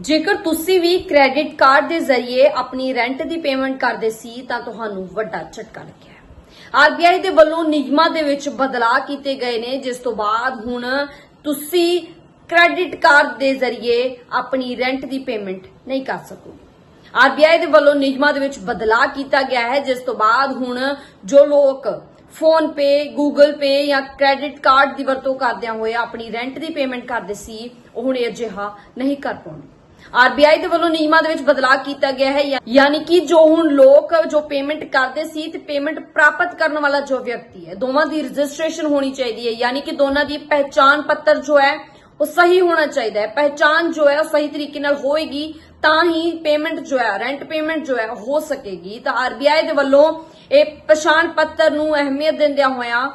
ਜੇਕਰ ਤੁਸੀਂ ਵੀ credit card ਦੇ ਜ਼ਰੀਏ ਆਪਣੀ ਰੈਂਟ ਦੀ ਪੇਮੈਂਟ ਕਰਦੇ ਸੀ, ਤਾਂ ਤੁਹਾਨੂੰ ਵੱਡਾ ਝਟਕਾ ਲੱਗਿਆ ਹੈ। ਆਰਬੀਆਈ ਦੇ ਵੱਲੋਂ ਨਿਯਮਾਂ ਦੇ ਵਿੱਚ ਬਦਲਾਅ ਕੀਤੇ ਗਏ ਨੇ, ਜਿਸ ਤੋਂ ਬਾਅਦ ਹੁਣ ਤੁਸੀਂ ਕ੍ਰੈਡਿਟ ਕਾਰਡ ਦੇ ਜ਼ਰੀਏ ਆਪਣੀ ਰੈਂਟ ਦੀ ਪੇਮੈਂਟ ਨਹੀਂ ਕਰ ਸਕੋਗੇ ਆਰਬੀਆਈ ਦੇ ਵੱਲੋਂ ਨਿਯਮਾਂ ਦੇ ਵਿੱਚ ਬਦਲਾਅ ਕੀਤਾ ਗਿਆ ਹੈ, ਜਿਸ ਤੋਂ ਬਾਅਦ ਹੁਣ ਜੋ ਲੋਕ ਫੋਨ ਪੇ ਗੂਗਲ ਪੇ ਜਾਂ ਕ੍ਰੈਡਿਟ ਕਾਰਡ ਦੀ ਵਰਤੋਂ ਕਰਦਿਆਂ ਹੋਏ ਆਪਣੀ ਰੈਂਟ ਦੀ ਪੇਮੈਂਟ ਕਰਦੇ ਸੀ, ਉਹ ਹੁਣ ਇਹ ਅਜਿਹਾ ਨਹੀਂ ਕਰ ਪਾਉਣਗੇ ਆਰਬੀਆਈ ਦੇ ਵੱਲੋਂ ਨਿਯਮਾਂ ਦੇ ਵਿੱਚ ਬਦਲਾਅ ਕੀਤਾ ਗਿਆ ਹੈ ਯਾਨੀ ਕਿ ਜੋ ਹੁਣ ਲੋਕ ਜੋ ਪੇਮੈਂਟ ਕਰਦੇ ਸੀ ਤੇ ਪੇਮੈਂਟ ਪ੍ਰਾਪਤ ਕਰਨ ਵਾਲਾ ਜੋ ਵਿਅਕਤੀ ਹੈ, ਦੋਵਾਂ ਦੀ ਰਜਿਸਟ੍ਰੇਸ਼ਨ ਹੋਣੀ ਚਾਹੀਦੀ ਹੈ, ਯਾਨੀ ਕਿ ਦੋਨਾਂ ਦੀ ਪਹਿਚਾਣ ਪੱਤਰ ਜੋ ਹੈ, ਉਹ ਸਹੀ ਹੋਣਾ ਚਾਹੀਦਾ ਹੈ, ਪਹਿਚਾਣ ਜੋ ਹੈ ਉਹ ਸਹੀ ਤਰੀਕੇ ਨਾਲ ਹੋਏਗੀ, ਤਾਂ ਹੀ ਪੇਮੈਂਟ ਜੋ ਹੈ ਰੈਂਟ ਪੇਮੈਂਟ ਜੋ ਹੈ ਹੋ ਸਕੇਗੀ। ਤਾਂ ਆਰਬੀਆਈ ਦੇ ਵੱਲੋਂ ਇਹ ਪਛਾਣ ਪੱਤਰ ਨੂੰ ਅਹਿਮੀਅਤ ਦਿੰਦਿਆਂ ਹੋਇਆਂ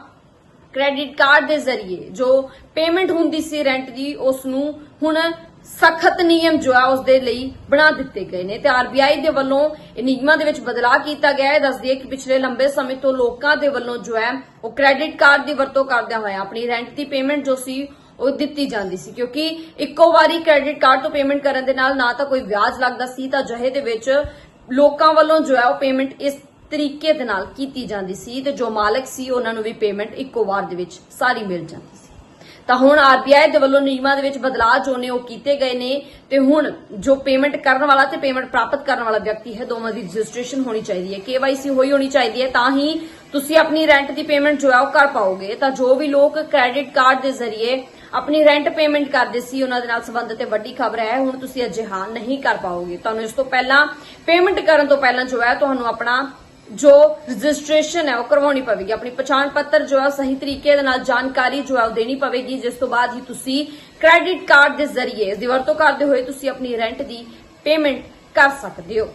ਕ੍ਰੈਡਿਟ ਕਾਰਡ ਦੇ ਜ਼ਰੀਏ ਜੋ ਪੇਮੈਂਟ ਹੁੰਦੀ ਸੀ ਰੈਂਟ ਦੀ, ਉਸ ਨੂੰ ਹੁਣ ਸਖਤ ਨਿਯਮ ਜੋ ਹੈ ਉਸ ਦੇ ਲਈ ਬਣਾ ਦਿੱਤੇ ਗਏ ਨੇ ਤੇ ਆਰਬੀਆਈ ਦੇ ਵੱਲੋਂ ਇਹ ਨਿਯਮਾਂ ਦੇ ਵਿੱਚ ਬਦਲਾਅ ਕੀਤਾ ਗਿਆ ਹੈ। ਦੱਸ ਦਈਏ ਕਿ ਪਿਛਲੇ ਲੰਬੇ ਸਮੇਂ ਤੋਂ ਲੋਕਾਂ ਦੇ ਵੱਲੋਂ ਜੋ ਹੈ, ਉਹ ਕ੍ਰੈਡਿਟ ਕਾਰਡ ਦੀ ਵਰਤੋਂ ਕਰਦਿਆਂ ਹੋਇਆ ਆਪਣੀ ਰੈਂਟ ਦੀ ਪੇਮੈਂਟ ਜੋ ਸੀ, ਉਹ ਦਿੱਤੀ ਜਾਂਦੀ ਸੀ। ਕਿਉਂਕਿ ਇੱਕੋ ਵਾਰੀ ਕ੍ਰੈਡਿਟ ਕਾਰਡ ਤੋਂ ਪੇਮੈਂਟ ਕਰਨ ਦੇ ਨਾਲ ਨਾ ਤਾਂ ਕੋਈ ਵਿਆਜ ਲੱਗਦਾ ਸੀ, ਤਾਂ ਜਹੇ ਦੇ ਵਿੱਚ ਲੋਕਾਂ ਵੱਲੋਂ ਜੋ ਹੈ, ਉਹ ਪੇਮੈਂਟ ਇਸ ਤਰੀਕੇ ਦੇ ਨਾਲ ਕੀਤੀ ਜਾਂਦੀ ਸੀ ਤੇ ਜੋ ਮਾਲਕ ਸੀ, ਉਹਨਾਂ ਨੂੰ ਵੀ ਪੇਮੈਂਟ ਇੱਕੋ ਵਾਰ ਦੇ ਵਿੱਚ ਸਾਰੀ ਮਿਲ ਜਾਂਦੀ ਸੀ। ਤਾਂ ਹੁਣ ਆਰਬੀਆਈ ਦੇ ਵੱਲੋਂ ਨਿਯਮਾਂ ਦੇ ਵਿੱਚ ਬਦਲਾਅ ਜੋ ਨੇ ਉਹ ਕੀਤੇ ਗਏ ਨੇ ਤੇ ਹੁਣ ਜੋ ਪੇਮੈਂਟ ਕਰਨ ਵਾਲਾ ਤੇ ਪੇਮੈਂਟ ਪ੍ਰਾਪਤ ਕਰਨ ਵਾਲਾ ਵਿਅਕਤੀ ਹੈ, ਦੋਵਾਂ ਦੀ ਰਜਿਸਟ੍ਰੇਸ਼ਨ ਹੋਣੀ ਚਾਹੀਦੀ ਹੈ, ਕੇਵਾਈਸੀ ਹੋਈ ਹੋਣੀ ਚਾਹੀਦੀ ਹੈ, ਤਾਂ ਹੀ ਤੁਸੀਂ ਆਪਣੀ ਰੈਂਟ ਦੀ ਪੇਮੈਂਟ ਜੋ ਹੈ ਉਹ ਕਰ ਪਾਓਗੇ। ਤਾਂ ਜੋ ਵੀ ਲੋਕ ਕ੍ਰੈਡਿਟ ਕਾਰਡ ਦੇ ਜ਼ਰੀਏ ਆਪਣੀ ਰੈਂਟ ਪੇਮੈਂਟ ਕਰਦੇ ਸੀ, ਉਹਨਾਂ ਦੇ ਨਾਲ ਸੰਬੰਧਿਤ ਇਹ ਵੱਡੀ ਖਬਰ ਹੈ, ਹੁਣ ਤੁਸੀਂ ਅਜਿਹਾ ਨਹੀਂ ਕਰ ਪਾਓਗੇ। ਤੁਹਾਨੂੰ ਇਸ ਤੋਂ ਪਹਿਲਾਂ ਪੇਮੈਂਟ ਕਰਨ ਤੋਂ ਪਹਿਲਾਂ ਜੋ ਹੈ, ਤੁਹਾਨੂੰ ਆਪਣਾ ਜੋ ਰਜਿਸਟ੍ਰੇਸ਼ਨ ਹੈ, ਉਹ ਕਰਵਾਉਣੀ ਪਵੇਗੀ। ਆਪਣੀ ਪਛਾਣ ਪੱਤਰ ਜੋ ਹੈ ਸਹੀ ਤਰੀਕੇ ਦੇ ਨਾਲ ਜਾਣਕਾਰੀ ਜੋ ਹੈ, ਉਹ ਦੇਣੀ ਪਵੇਗੀ। ਜਿਸ ਤੋਂ ਬਾਅਦ ਹੀ ਤੁਸੀਂ ਕ੍ਰੈਡਿਟ ਕਾਰਡ ਦੇ ਜ਼ਰੀਏ, ਇਸ ਦੀ ਵਰਤੋਂ ਕਰਦੇ ਹੋਏ ਤੁਸੀਂ ਆਪਣੀ ਰੈਂਟ ਦੀ ਪੇਮੈਂਟ ਕਰ ਸਕਦੇ ਹੋ।